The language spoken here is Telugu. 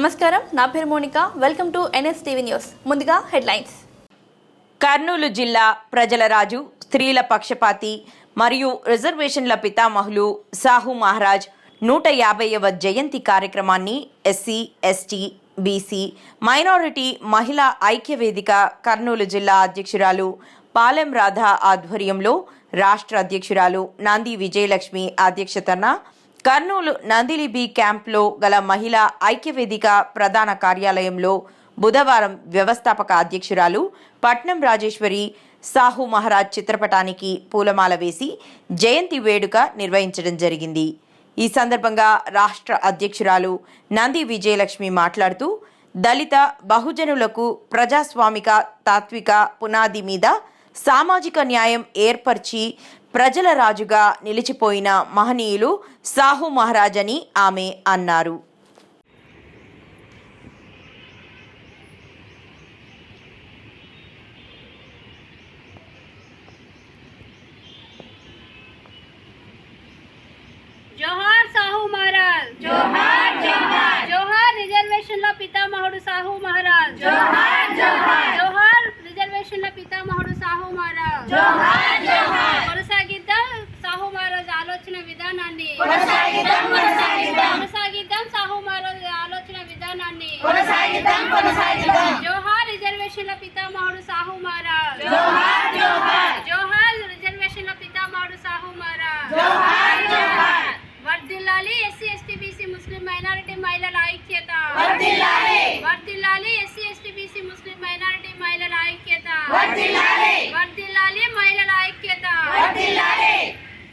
నమస్కారం నా పేరు Monika. Welcome to N S TV news ముందుగా హెడ్లైన్స్. కర్నూలు జిల్లా ప్రజల రాజు స్త్రీల పక్షపాతి మరియు రిజర్వేషన్ల పితామహులు సాహు మహారాజ్ నూట యాభైవ జయంతి కార్యక్రమాన్ని ఎస్సీ ఎస్టీ బీసీ మైనారిటీ మహిళా ఐక్యవేదిక కర్నూలు జిల్లా అధ్యక్షురాలు పాలెం రాధ ఆధ్వర్యంలో రాష్ట్ర అధ్యక్షురాలు నంది విజయలక్ష్మి అధ్యక్షతన కర్నూలు నందిలిబి క్యాంప్లో గల మహిళా ఐక్యవేదిక ప్రధాన కార్యాలయంలో బుధవారం వ్యవస్థాపక అధ్యక్షురాలు పట్నం రాజేశ్వరి సాహు మహారాజ్ చిత్రపటానికి పూలమాల వేసి జయంతి వేడుక నిర్వహించడం జరిగింది. ఈ సందర్భంగా రాష్ట్ర అధ్యక్షురాలు నంది విజయలక్ష్మి మాట్లాడుతూ దళిత బహుజనులకు ప్రజాస్వామిక తాత్విక పునాది మీద సామాజిక న్యాయం ఏర్పరిచి ప్రజల రాజుగా నిలిచిపోయిన మహనీయులు సాహు మహారాజ్ అని ఆమె అన్నారు. జోహార్ సాహు మహారాజ్. జోహార్ జోహార్. జోహార్ రిజర్వేషన్ల పితామహుడు సాహు మహారాజ్. జోహార్ జోహార్. జోహార్ రిజర్వేషన్ల పితామహుడు సాహు మహారాజ్. జోహార్ జోహార్. విధానాన్ని కొనసాగిద్దాం కొనసాగిద్దాం. ఆలోచన విధానాన్ని కొనసాగిద్దాం కొనసాగిద్దాం. జోహార్ రిజర్వేషన్ల పితామహుడు సాహుమారా. జోహార్ జోహార్. రిజర్వేషన్ల పితామహుడు సాహుమారా. వర్దిల్లాలి జోహార్ జోహార్. వర్ధిల్లాలి SC ST BC Muslim minority మహిళల ఐక్యత. వర్ధిల్లాలి ఎస్సీ ఎస్టీ